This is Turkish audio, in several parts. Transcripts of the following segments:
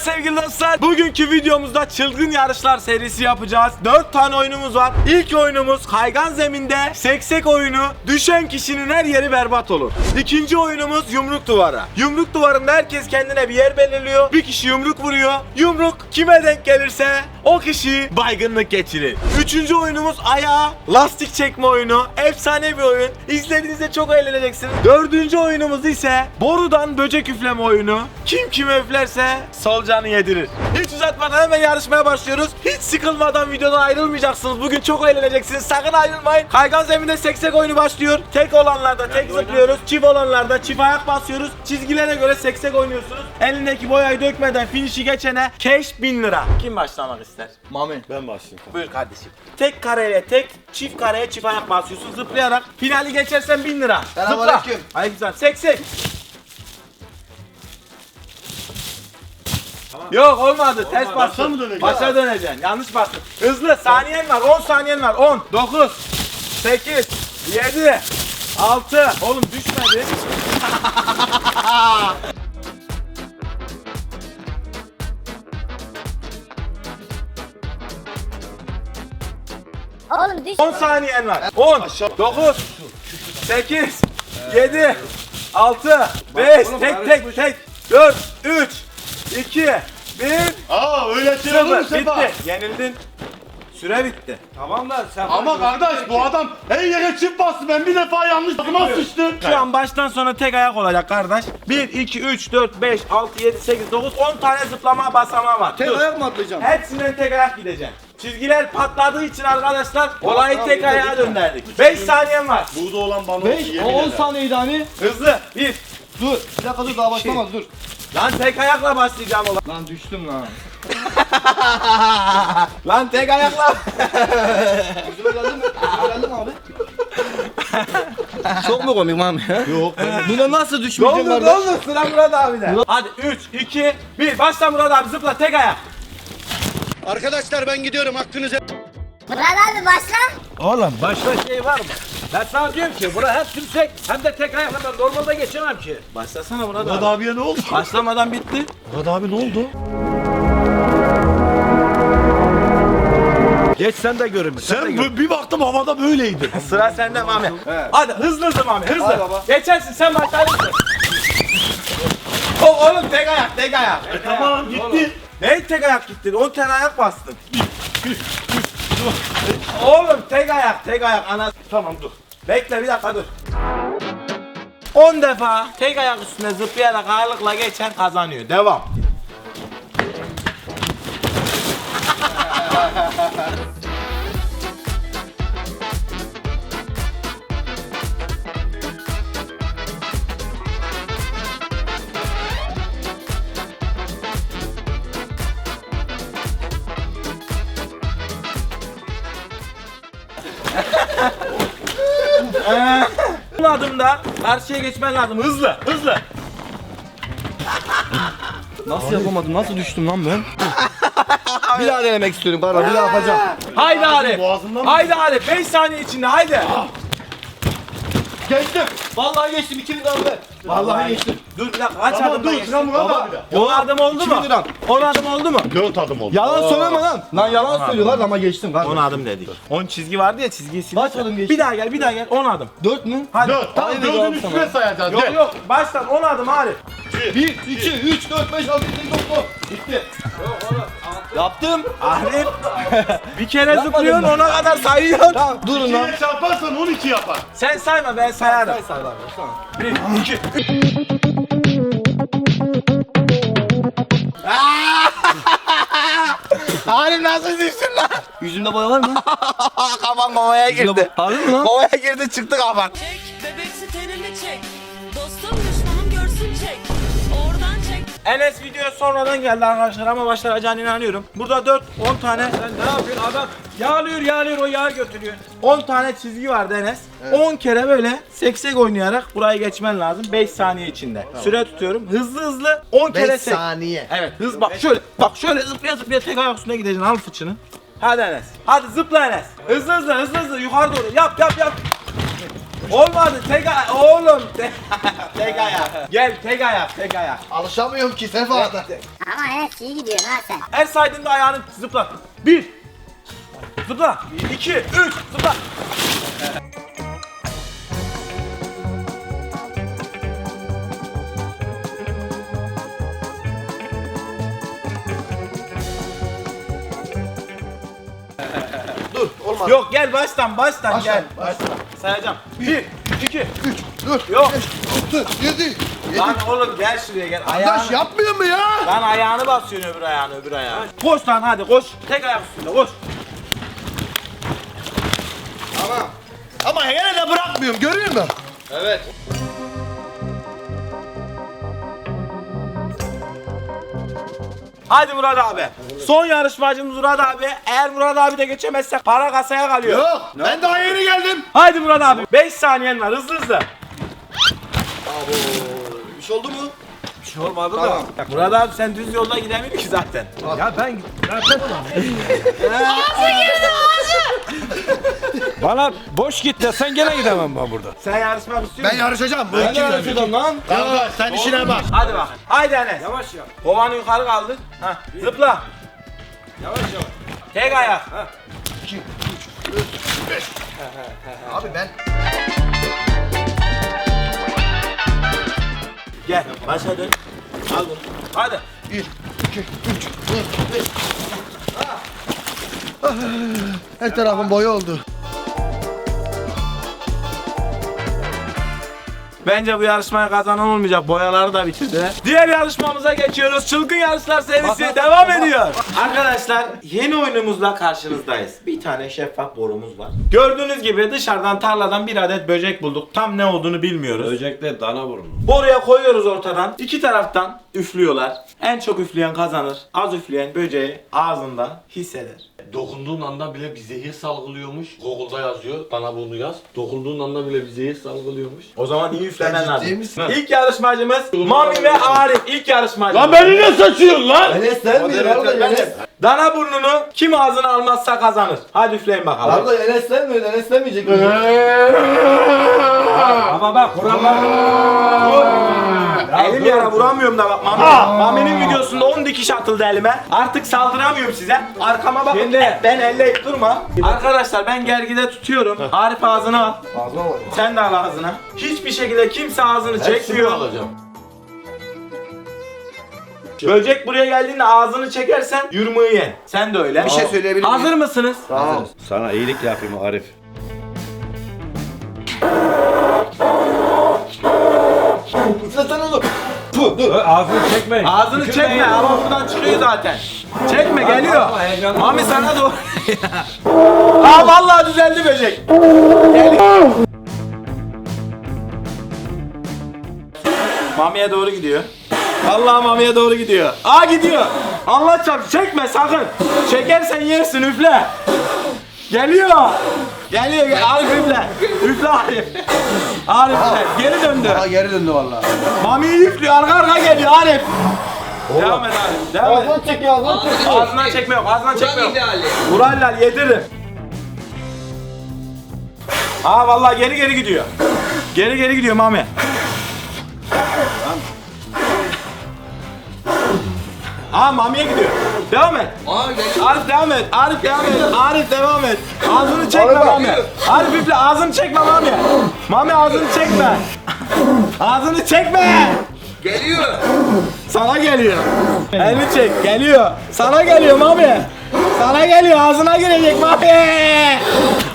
sevgili dostlar. Bugünkü videomuzda çılgın yarışlar serisi yapacağız. 4 tane oyunumuz var. İlk oyunumuz kaygan zeminde seksek oyunu. Düşen kişinin her yeri berbat olur. İkinci oyunumuz yumruk duvara. Yumruk duvarında herkes kendine bir yer belirliyor. Bir kişi yumruk vuruyor. Yumruk kime denk gelirse o kişi baygınlık geçirir. Üçüncü oyunumuz ayağa lastik çekme oyunu. Efsane bir oyun. İzlediğinizde çok eğleneceksiniz. Dördüncü oyunumuz ise borudan böcek üfleme oyunu. Kim kime üflerse solucanı yedirir. Hiç uzatmadan hemen yarışmaya başlıyoruz. Hiç sıkılmadan videodan ayrılmayacaksınız. Bugün çok eğleneceksiniz. Sakın ayrılmayın. Kaygan zeminde seksek oyunu başlıyor. Tek olanlarda tek zıplıyoruz. Çift olanlarda çift ayak basıyoruz. Çizgilere göre seksek oynuyorsunuz. Elindeki boyayı dökmeden finişi geçene cash 1000 lira. Kim başlamak ister? Mami. Ben başlayayım. Buyur kardeşim. Tek kareyle tek, çift kareye çift ayak basıyorsun zıplayarak. Finali geçersen 1000 lira. Zıpla. Selamünaleyküm. Aleykümselam. Seksek. Yok olmadı. Ters Başa bastın. mı döneceksin? Başa döneceksin. Yanlış bastın. Hızlı. Saniyen var. 10 saniyen var. 10, 9, 8, 7, 6. Oğlum düşmedi. Oğlum düş. 10 saniyen var. 10, 9, 8, 7, 6, 5, tek tek tek, 4, 3, 2, 1, Aa öyle şey olur mu 0. Sefa? Bitti. Yenildin. Süre bitti. Tamam da sen Ama kardeş bu adam her yere çift bastı. Ben bir defa yanlış adıma sıçtım. Şu an baştan sona tek ayak olacak kardeş. 1, 2, 3, 4, 5, 6, 7, 8, 9, 10 tane zıplama basamağı var. tek Dur. ayak mı atlayacağım? Hepsinden tek ayak gideceksin. Çizgiler patladığı için arkadaşlar olayı tek bir ayağa döndürdük. 5 saniyen var. Burada olan bana oldu 5, yemin 10 ederim. saniyeydi hani. Hızlı. 1. Dur. Bir dakika dur daha başlamadı dur. Lan tek ayakla başlayacağım olay. Lan düştüm lan. Lan tek ayakla. Yüzüme geldi mi? Yüzüme geldi mi abi? Çok mu komik Mami? Yok. Buna nasıl düşmeyeceğim oldu ne oldu sıra Murat abide. Hadi 3, 2, 1 başla Murat abi zıpla tek ayak. Arkadaşlar ben gidiyorum hakkınızı. Murat abi başla. Oğlum başka şey var mı? Ben sana diyorum ki bura hem tümsek hem de tek ayakla ben normalde geçemem ki. Başlasana Murat Murat abi. abiye ne oldu? Başlamadan bitti. Murat abi ne oldu? Geç sen de görün. Sen, de Sen gör. bu- bir baktım havada böyleydi. Sıra sende Mami. Hadi hızlı hızlı Mami hızlı. Hadi baba. Geçersin sen başlarsın. O oğlum tek ayak tek ayak. tamam gitti. Ne tek ayak gittin? 10 tane ayak bastın. Oğlum tek ayak tek ayak ana. Tamam dur. Bekle bir dakika dur. 10 defa tek ayak üstüne zıplayarak ağırlıkla geçen kazanıyor. Devam. Adımda karşıya geçmen lazım. Hızlı, hızlı. Nasıl yapamadım? Nasıl düştüm lan ben? bir daha denemek istiyorum bana. Bir daha yapacağım. Haydi Arif. mı? Haydi Arif. 5 saniye içinde haydi. Geçtim. Vallahi geçtim. 2000 lira ver. Vallahi geçtim. Dur bir dakika kaç Tamam adımda dur geçtin? sıra Murat abide. 10 adım oldu mu? 2000 liram. 10 adım oldu mu? Dört adım oldu. Yalan söyleme lan. Lan yalan söylüyorlar ama geçtim 10 kardeşim. adım dedik. 10 çizgi vardı ya çizgiyi sil. Kaç adım geçtin? Bir daha gel bir daha gel 10 adım. 4 mü? Hadi. Dört. Tamam dördün doğru üstüne sayacağız. Yok yok baştan 10 adım Arif. 1, 2, 3, 4, 5, 6, 7, 8, 9, 10. Bitti. Yaptım. Arif. bir kere zıplıyorsun ona kadar sayıyorsun. Tamam durun lan. İkiye çarparsan 12 yapar. Sen sayma ben sayarım. Say say lan. Tamam. 1 2 Arif nasıl düştün lan? Yüzümde boya var mı? Kafan kovaya girdi. Harbi mi lan? Kovaya girdi çıktı kafan. Enes videoya sonradan geldi arkadaşlar ama başlayacağına inanıyorum. Burada 4 10 tane Sen ne yapıyorsun adam? Yağlıyor yağlıyor o yağı götürüyor. 10 tane çizgi vardı Enes. 10 kere böyle seksek oynayarak burayı geçmen lazım 5 saniye içinde. Süre tutuyorum. Hızlı hızlı 10 kere sek. saniye. Evet hız bak şöyle bak şöyle zıplaya zıplaya tek ayak üstüne gideceksin al fıçını. Hadi Enes. Hadi zıpla Enes. Hızlı hızlı hızlı hızlı yukarı doğru yap yap yap. Olmadı. Tek ayak. Oğlum. Tek, tek ayak. Gel tek ayak. Tek ayak. Alışamıyorum ki Sefa. Ama Enes iyi gidiyorsun ha sen. Her saydığında ayağını zıplat. Bir. Zıpla. İki. Üç. Zıpla. Dur olmaz. Yok gel baştan baştan Başla, gel. başla. Sayacağım. Bir. iki. Üç, dur, Yok. beş, altı, yedi. yedi. Lan oğlum gel şuraya gel. Arkadaş Ayağını. yapmıyor mu ya? Lan ayağını basıyorsun öbür ayağını öbür ayağını. Koş lan hadi koş. Tek ayak üstünde koş. Tamam. Ama yine de bırakmıyorum görüyor musun? Evet. Hadi Murat abi. Son yarışmacımız Murat abi. Eğer Murat abi de geçemezsek para kasaya kalıyor. Yok. Ben daha yeni geldim. Hadi Murat abi. 5 saniyen var hızlı hızlı. Bir şey oldu mu? Bir şey olmadı Tamam. da. Murat abi sen düz yolda gidemiyorsun ki zaten. Ya ben zaten Bana boş git desen gene gidemem ben burada. Sen yarışmak istiyor Ben musun? yarışacağım. Bu Ben iki yarışacağım lan. Kardeş sen işine bak. Hadi bak. Haydi Enes. Yavaş ya. Kovanı yukarı kaldır. Hah. Zıpla. Yavaş yavaş. Tek ayak. Abi ben Gel. Başa dön. Al bunu. Hadi. bir, iki, üç, dört, beş. Ah. Her tarafım boya oldu. Bence bu yarışmaya kazanan olmayacak. Boyaları da bitirdi. Diğer yarışmamıza geçiyoruz. Çılgın Yarışlar serisi devam ediyor. Arkadaşlar yeni oyunumuzla karşınızdayız. Bir tane şeffaf borumuz var. Gördüğünüz gibi dışarıdan tarladan bir adet böcek bulduk. Tam ne olduğunu bilmiyoruz. Böcekler dana burnu. Boruya koyuyoruz ortadan. İki taraftan üflüyorlar. En çok üfleyen kazanır. Az üfleyen böceği ağzında hisseder. Dokunduğun anda bile bir zehir salgılıyormuş. Google'da yazıyor. Bana bunu yaz. Dokunduğun anda bile bir zehir salgılıyormuş. O zaman iyi üflemen Sen ciddi lazım. misin? İlk yarışmacımız Mami ve Arif. İlk yarışmacı. Lan beni ne saçıyorsun lan? Enes sen miydin? Enes. Dana burnunu kim ağzına almazsa kazanır. Hadi üfleyin bakalım. Harbiden Enes sen miydin? Enes demeyecek mi? Ama bak kurallar. Elim yara vuramıyorum da bak Mami. Mami'nin videosunda 10 dikiş atıldı elime. Artık saldıramıyorum size. Arkama bakın. Şimdi- Ben elleyip durma. Arkadaşlar ben gergide tutuyorum. Arif ağzına al. Ağzıma bak. Sen de al ağzına. Hiçbir şekilde kimse ağzını çekmiyor. alacağım. Böcek buraya geldiğinde ağzını çekersen yürümeyi yen. Sen de öyle. Bir şey söyleyebilir miyim? Hazır mısınız? Tamam. Sana iyilik yapayım Arif. Üflesen oğlum. Puh dur. Ağzını çekmeyin. Ağzını çekme ama buradan çıkıyor zaten. Çekme geliyor. Ama heyecanlı. Mami sana doğru. Aa vallahi düzeldi böcek. Mami'ye doğru gidiyor. Vallahi Mami'ye doğru gidiyor. Aa gidiyor. Allah çarp çekme sakın. Çekersen yersin üfle. Geliyor. Geliyor gel. Arif üfle. Arif. Arif üfle. Geri döndü. Aa geri döndü valla. Mami'yi üflüyor arka arka geliyor Arif. Devam et Arif. Devam et. Ağzını çek ya ağzını çek. Ağzından çekme yok, ağzından çekme yok. Vurarlar, yedirir. Aa vallahi geri geri gidiyor. Geri geri gidiyor Mami. Aa Mami'ye gidiyor. Devam et. Arif devam et. Arif devam et. Arif devam et. Ağzını çekme Arif Mami. Arif üfle ağzını çekme Mami. Mami ağzını çekme. Ağzını çekme. Geliyor. Sana geliyor. Elini çek. Geliyor. Sana geliyor Mami. Sana geliyor. Ağzına girecek Mami.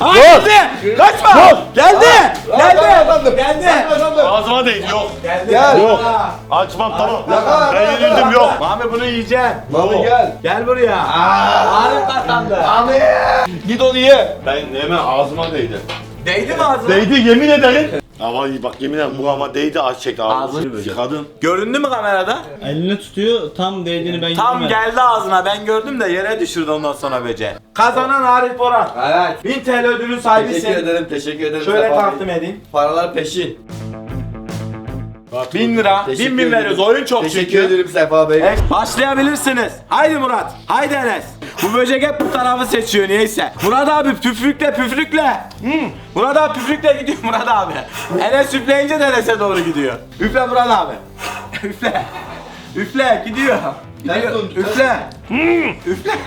Aa, geldi. Kaçma. Geldi. Geldi. Geldi. Ağzıma değil. Yok. Geldi. Gel. Yok. Açmam tamam. Yakala, Ben yakala, yenildim yok. Mami bunu yiyeceksin. Mami gel. Gel buraya. Arif kazandı. Mami. Git onu ye. Ben hemen ağzıma değdi. Değdi mi ağzına? Değdi yemin ederim. Ama bak yemin ederim bu ama değdi az çek ağzını. Ağzını- Kadın. Göründü mü kamerada? Elini tutuyor tam değdiğini ben Tam görmedim. geldi ağzına. Ben gördüm de yere düşürdü ondan sonra böceği. Kazanan Arif Boran. Evet. 1000 TL ödülün sahibisin. Teşekkür ederim, teşekkür ederim. Şöyle Sefa Bey. takdim edeyim. Paralar peşin. 1000 lira. 1000 Teşekkür bin ederim. veriyoruz. Oyun çok Teşekkür çünkü. ederim Sefa Bey. Evet, başlayabilirsiniz. Haydi Murat. Haydi Enes. Bu böcek hep bu tarafı seçiyor neyse. Murat abi püfrükle püfrükle. Hmm. Murat abi püfrükle gidiyor Murat abi. Enes üfleyince de Enes'e doğru gidiyor. Üfle Murat abi. Üfle. Üfle gidiyor. Gidiyor. Üfle. Hmm. Üfle.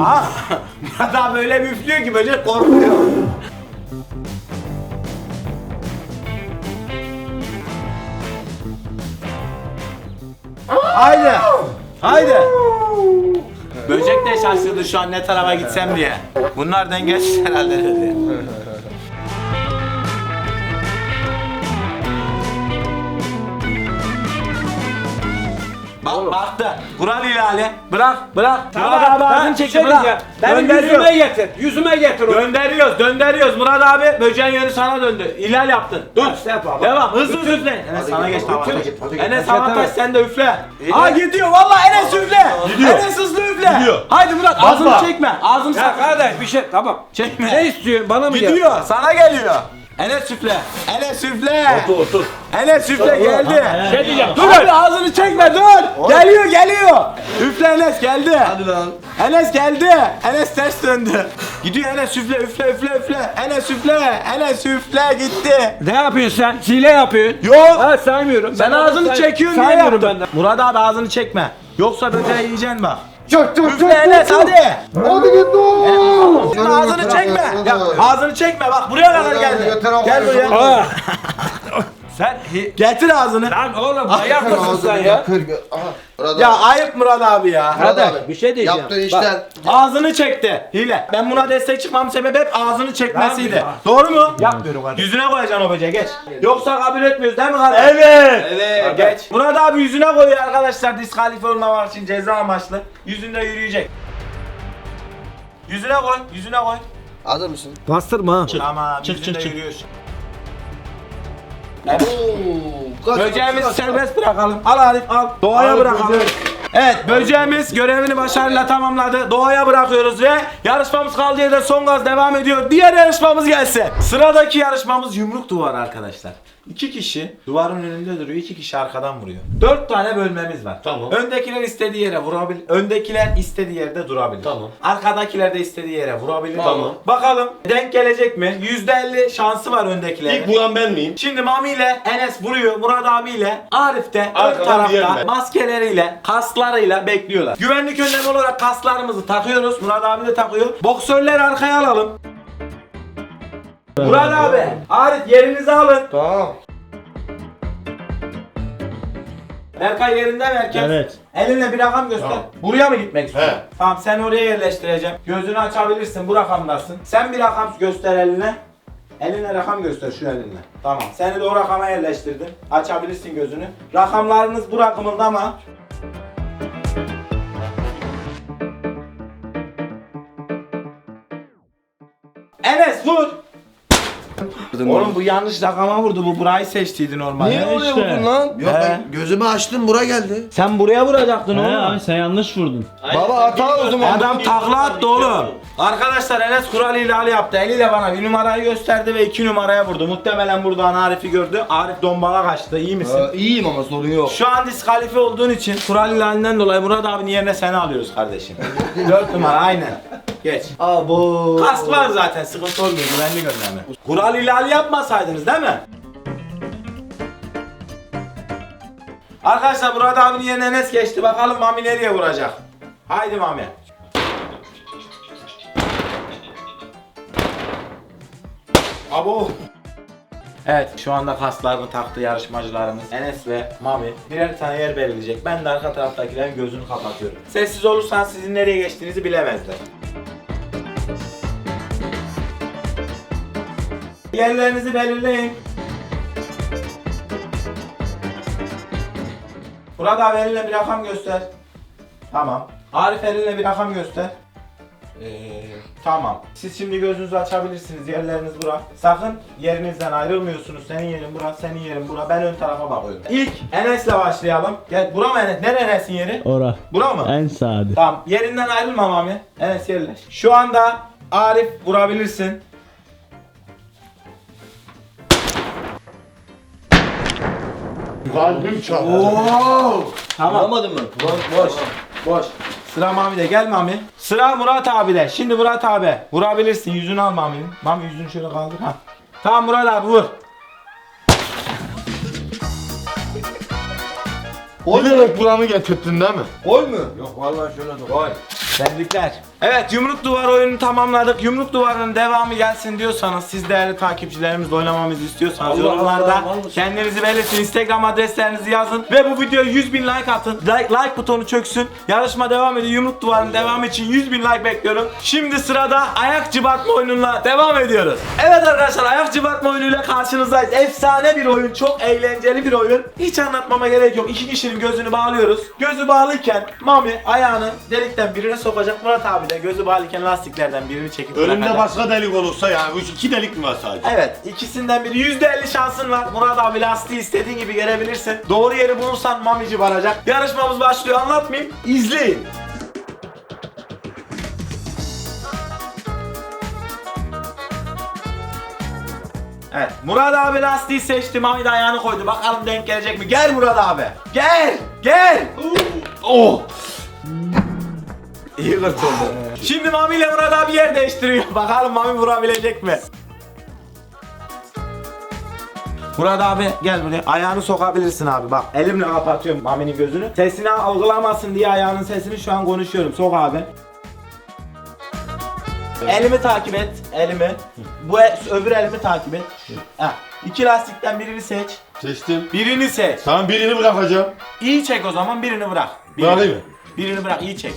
Aa, Murat abi öyle bir üflüyor ki böcek korkuyor. Haydi. Haydi. Böcek de şaşırdı şu an ne tarafa gitsem diye. Bunlar dengesiz herhalde dedi. Bak baktı. Kural ihlali. Bırak bırak. Murat abi ağzını bırak. diyeceğim. Benim yüzüme getir. Yüzüme getir onu. Gönderiyoruz, gönderiyoruz. Murat abi böceğin yönü sana döndü. İhlal yaptın. Dur. Baba. Devam. Hızlı hızlı üfle. Enes sana geç tamam. hadi git. Enes Havataş sen de üfle. Aa gidiyor. Vallahi Enes üfle. Gidiyor. Enes hızlı üfle. Gidiyor. Haydi Murat ağzını çekme. Ağzını Ya sakın. kardeş bir şey tamam. Çekme. Ne istiyorsun? Bana mı gel? Gidiyor. Sana geliyor. Enes üfle. Enes üfle. Otur otur. Enes üfle geldi. Şey diyeceğim. Dur abi ağzını çekme dur. Geliyor geliyor. Üfle Enes geldi. Hadi lan. Enes geldi. Enes ters döndü. Gidiyor Enes üfle üfle üfle üfle. Enes üfle. Enes üfle gitti. Ne yapıyorsun sen? Hile yapıyorsun. Yok. Ha saymıyorum. Sen Ben ağzını say- çekiyorsun diye saymıyorum yaptın. ben de. Murat abi ağzını çekme. Yoksa böceği yiyeceksin bak. Çök çök Üfle Enes hadi. Hadi git oğlum. Şimdi ağzını çekme. Ya, ağzını çekme bak buraya kadar geldi. Gel buraya. Aa. sen hi- Getir ağzını. Lan oğlum manyak mısın sen ya? Ya abi. ayıp Murat abi ya. Murat Kardeş, abi. bir şey diyeceğim. Yaptığın Bak. işler. Ağzını çekti. Hile. Ben buna destek çıkmam sebebi hep ağzını çekmesiydi. Doğru mu? Yapmıyorum kardeş. Yüzüne koyacaksın o böceği geç. Yoksa kabul etmiyoruz değil mi kardeş? Evet. Evet. Geç. Murat abi yüzüne koyuyor arkadaşlar diskalifiye olmamak için ceza amaçlı. Yüzünde yürüyecek. Yüzüne koy, yüzüne koy. Hazır mısın? Bastırma ha. Tamam, çık, yüzünde çık, çık. yürüyorsun. Oo, kaç, Böceğimizi kaç, kaç. serbest bırakalım. Al Arif al. Doğaya Al, bırakalım. böcek. Evet böceğimiz görevini başarıyla tamamladı. Doğaya bırakıyoruz ve yarışmamız kaldığı yerde son gaz devam ediyor. Diğer yarışmamız gelsin. Sıradaki yarışmamız yumruk duvar arkadaşlar. İki kişi duvarın önünde duruyor, iki kişi arkadan vuruyor. Dört tane bölmemiz var. Tamam. Öndekiler istediği yere vurabilir. Öndekiler istediği yerde durabilir. Tamam. Arkadakiler de istediği yere vurabilir. Tamam. Bakalım denk gelecek mi? %50 şansı var öndekilerin. İlk vuran ben miyim? Şimdi Mami ile Enes vuruyor, Murat abiyle Arif de ön Arkadan diğer tarafta ben. maskeleriyle, kasklarıyla bekliyorlar. Güvenlik önlemi olarak kasklarımızı takıyoruz. Murat abi de takıyor. Boksörleri arkaya alalım. Murat abi, Arif yerinizi alın. Tamam. Berkay yerinde mi herkes? Evet. Elinle bir rakam göster. Tamam. Buraya mı gitmek istiyorsun? He. Tamam sen oraya yerleştireceğim. Gözünü açabilirsin bu rakamdasın. Sen bir rakam göster eline. Eline rakam göster şu elinle. Tamam. Seni de o rakama yerleştirdim. Açabilirsin gözünü. Rakamlarınız bu rakamında ama Enes vur. Oğlum bu yanlış rakama vurdu. Bu burayı seçtiydi normalde. Niye oraya işte. vurdun lan? Yok He. ben gözümü açtım bura geldi. Sen buraya vuracaktın He, oğlum. abi sen yanlış vurdun. Baba hata o zaman. Adam takla attı oğlum. Arkadaşlar Enes kural ihlali yaptı. Eliyle bana bir numarayı gösterdi ve iki numaraya vurdu. Muhtemelen buradan Arif'i gördü. Arif dombala kaçtı. İyi misin? Ee, iyiyim ama sorun yok. Şu an diskalifiye olduğun için kural ihlalinden dolayı Murat abinin yerine seni alıyoruz kardeşim. 4 numara aynen. Geç. Abo. Kask var zaten sıkıntı olmuyor güvenli gönderme. Kural ihlali yapmasaydınız değil mi? Arkadaşlar Murat abinin yerine Enes geçti. Bakalım Mami nereye vuracak? Haydi Mami. Abo. Evet şu anda kaslarını taktı yarışmacılarımız Enes ve Mami birer tane yer belirleyecek. Ben de arka taraftakilerin gözünü kapatıyorum. Sessiz olursan sizin nereye geçtiğinizi bilemezler. Yerlerinizi belirleyin. Burada elinle bir rakam göster. Tamam. Arif elinle bir rakam göster. Ee, tamam. Siz şimdi gözünüzü açabilirsiniz. Yerleriniz bura. Sakın yerinizden ayrılmıyorsunuz. Senin yerin bura, senin yerin bura. Ben ön tarafa bakıyorum. İlk Enes'le başlayalım. Gel. Bura mı Enes? Nere Enes'in yeri? Ora. Bura mı? En sade. Tamam. Yerinden ayrılma Mami. Enes yerleş. Şu anda Arif vurabilirsin. Kalbim çarptı. Tamam. Alamadın mı? Boş. Boş. Sıra Mami'de. Gel Mami. Sıra Murat abi'de. Şimdi Murat abi. Vurabilirsin. Yüzünü al Mami'nin. Mami yüzünü şöyle kaldır. Ha. Tamam Murat abi vur. Bilerek buramı getirdin değil mi? Gol mü? Yok vallahi şöyle dur. Gol. Tebrikler. Evet yumruk duvar oyununu tamamladık. Yumruk duvarının devamı gelsin diyorsanız siz değerli takipçilerimizle oynamamızı istiyorsanız Allah yorumlarda Allah, vallahi. kendinizi belirtin. Instagram adreslerinizi yazın ve bu videoya 100 bin like atın. Like, like butonu çöksün. Yarışma devam ediyor. Yumruk duvarının devamı için 100 bin like bekliyorum. Şimdi sırada ayak cıbatma oyununa devam ediyoruz. Evet arkadaşlar ayak cıbatma oyunuyla karşınızdayız. Efsane bir oyun. Çok eğlenceli bir oyun. Hiç anlatmama gerek yok. İki kişinin gözünü bağlıyoruz. Gözü bağlıyken Mami ayağını delikten birine sokacak. Murat abi de gözü bağlıyken lastiklerden birini çekip Önümde bırakacak. başka delik olursa yani üç iki delik mi var sadece? Evet ikisinden biri %50 şansın var. Murat abi lastiği istediğin gibi gelebilirsin. Doğru yeri bulursan Mamici varacak. Yarışmamız başlıyor anlatmayayım. İzleyin. Evet Murat abi lastiği seçti. Mami de ayağını koydu. Bakalım denk gelecek mi? Gel Murat abi. Gel. Gel. Oh. İyi kurtuldu. Şimdi Mami ile Murat abi yer değiştiriyor. Bakalım Mami vurabilecek mi? Murat abi gel buraya. Ayağını sokabilirsin abi bak. Elimle kapatıyorum Mami'nin gözünü. Sesini algılamasın diye ayağının sesini şu an konuşuyorum. Sok abi. Elimi takip et. Elimi. Bu el- öbür elimi takip et. Ha. İki lastikten birini seç. Seçtim. Birini seç. Tamam birini bırakacağım. İyi çek o zaman birini bırak. Birini. Bırakayım mı? Birini bırak iyi çek.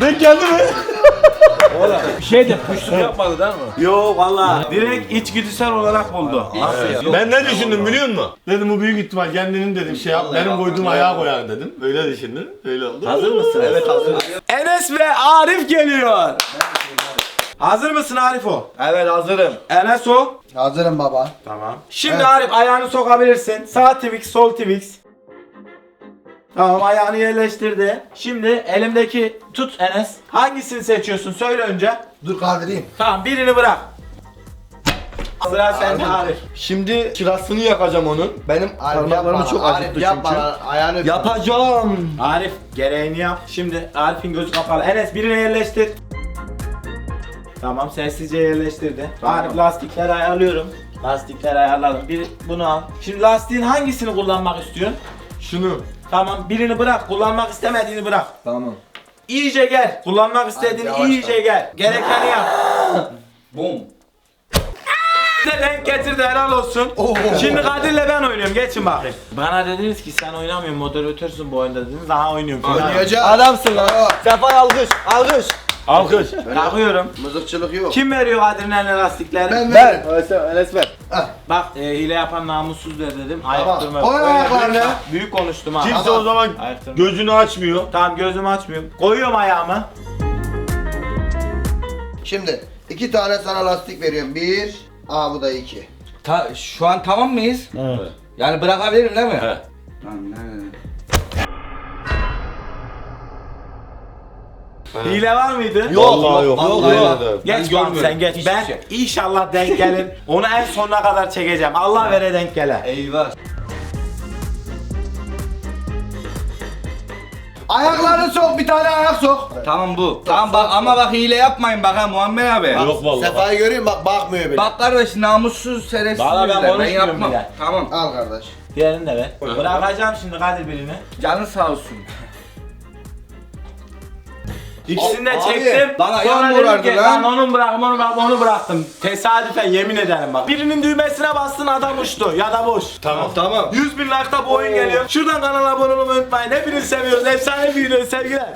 Denk geldi mi? Bir şey de puşluk yapmadı değil mi? Yo valla direkt içgüdüsel olarak buldu. Nasıl ya? Ben ne düşündüm biliyor musun? Dedim bu büyük ihtimal kendinin dedim şey yap, benim koyduğum ayağa koyar dedim. Öyle düşündüm. Öyle oldu. Hazır mısın? Evet hazır. Enes ve Arif geliyor. Hazır mısın Arif o? Evet hazırım. Enes o. Hazırım baba. Tamam. Şimdi Arif ayağını sokabilirsin. Sağ Twix, sol Twix. Tamam ayağını yerleştirdi. Şimdi elimdeki tut Enes. Hangisini seçiyorsun? Söyle önce. Dur kaldırayım. Tamam birini bırak. Sıra sende Arif. Şimdi kirasını yakacağım onun. Benim Arif parmaklarımı yapma. çok Arif acıttı yapma. çünkü. Ayağını öp. Yapacağım. Arif gereğini yap. Şimdi Arif'in gözü kapalı. Enes birine yerleştir. Tamam sessizce yerleştirdi. Arif lastikleri ayarlıyorum. Lastikleri ayarladım. Bir bunu al. Şimdi lastiğin hangisini kullanmak istiyorsun? Şunu. Tamam birini bırak. Kullanmak istemediğini bırak. Tamam. İyice gel. Kullanmak istediğini yavaş iyice gel. Gerekeni yap. Bum. De denk getirdi helal olsun. Şimdi Kadir'le ben oynuyorum. Geçin bakayım. Bana dediniz ki sen oynamıyorsun moderatörsün bu oyunda dediniz. Daha oynuyorum. falan. Oynayacağız. Adamsın lan. Sefa alkış. Alkış. Alkış. Takıyorum. Mızıkçılık yok. Kim veriyor Kadir'in eline lastikleri? Ben Ver. veririm. Enes ver. Bak e, hile yapan namussuz der dedim. Ayak Tamam. durma. Koy Öyle ayaklarını. büyük, büyük konuştum ha. Kimse o zaman durma. gözünü açmıyor. Tamam gözümü açmıyorum. Koyuyorum ayağımı. Şimdi iki tane sana lastik veriyorum. Bir. Aa bu da iki. Ta- şu an tamam mıyız? Evet. Yani bırakabilirim değil mi? Evet. Tamam, ne- Hile var mıydı? Vallahi yok. Vallahi Vallahi yok. yok. Geç görmüyorum. sen geç. Hiçbir Ben şey. inşallah denk gelir. Onu en sonuna kadar çekeceğim. Allah vere denk gele. Eyvah. Ayaklarını sok. Bir tane ayak sok. Tamam bu. Tamam bak ama bak hile yapmayın bak ha Muhammed abi. Yok vallahi. Sefa'yı görüyor musun? Bak bakmıyor bile. Bak kardeş namussuz şerefsiz Vallahi ben bizler. konuşmuyorum yapmam. bile. Tamam. Al kardeş. Diğerini de ver. Bırakacağım şimdi Kadir birini. Canın sağ olsun. İkisini de Abi, çektim. bana Sonra ayağım dedim morardı ki lan. lan onu bırak onu bırak onu bıraktım. Tesadüfen yemin ederim bak. Birinin düğmesine bastın adam uçtu ya da boş. Tamam. Tamam. 100 bin like'ta bu oyun geliyor. Şuradan kanala abone olmayı unutmayın. Hepinizi seviyoruz. Efsane bir video sevgiler.